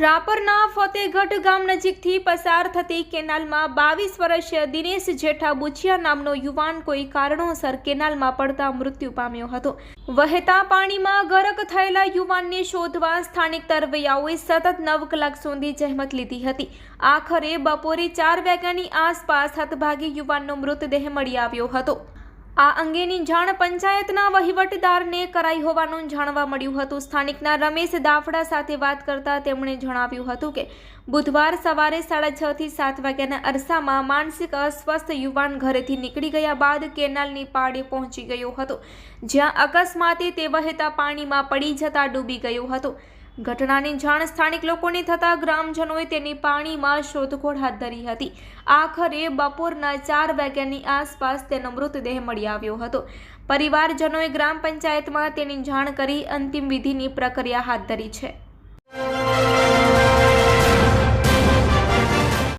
રાપરના ફતેગઢ ગામ નજીકથી પસાર થતી કેનાલમાં બાવીસ વર્ષીય દિનેશ જેઠા બુચિયા નામનો યુવાન કોઈ કારણોસર કેનાલમાં પડતા મૃત્યુ પામ્યો હતો. વહેતા પાણીમાં ગરક થયેલા યુવાનને શોધવા સ્થાનિક તરવૈયાઓએ સતત નવ કલાક સુધી જહેમત લીધી હતી. આખરે બપોરે ચાર વાગ્યાની આસપાસ હતભાગી યુવાનનો મૃતદેહ મળી આવ્યો હતો. આ અંગેની જાણ પંચાયતના વહીવટદારને કરાઈ હોવાનું જાણવા મળ્યું હતું. સ્થાનિકના રમેશ દાફડા સાથે વાત કરતા તેમણે જણાવ્યું હતું કે, બુધવાર સવારે સાડા છ થી સાત વાગ્યાના અરસામાં માનસિક અસ્વસ્થ યુવાન ઘરેથી નીકળી ગયા બાદ કેનાલની પાડે પહોંચી ગયો હતો, જ્યાં અકસ્માતે તે વહેતા પાણીમાં પડી જતા ડૂબી ગયો હતો. ઘટનાની જાણ સ્થાનિક લોકોને થતાં ગ્રામજનોએ તેની પાણીમાં શોધખોળ હાથ ધરી હતી. આખરે બપોરના ચાર વાગ્યાની આસપાસ તેનો મૃતદેહ મળી આવ્યો હતો. પરિવારજનોએ ગ્રામ પંચાયતમાં તેની જાણ કરી અંતિમ વિધિની પ્રક્રિયા હાથ ધરી છે.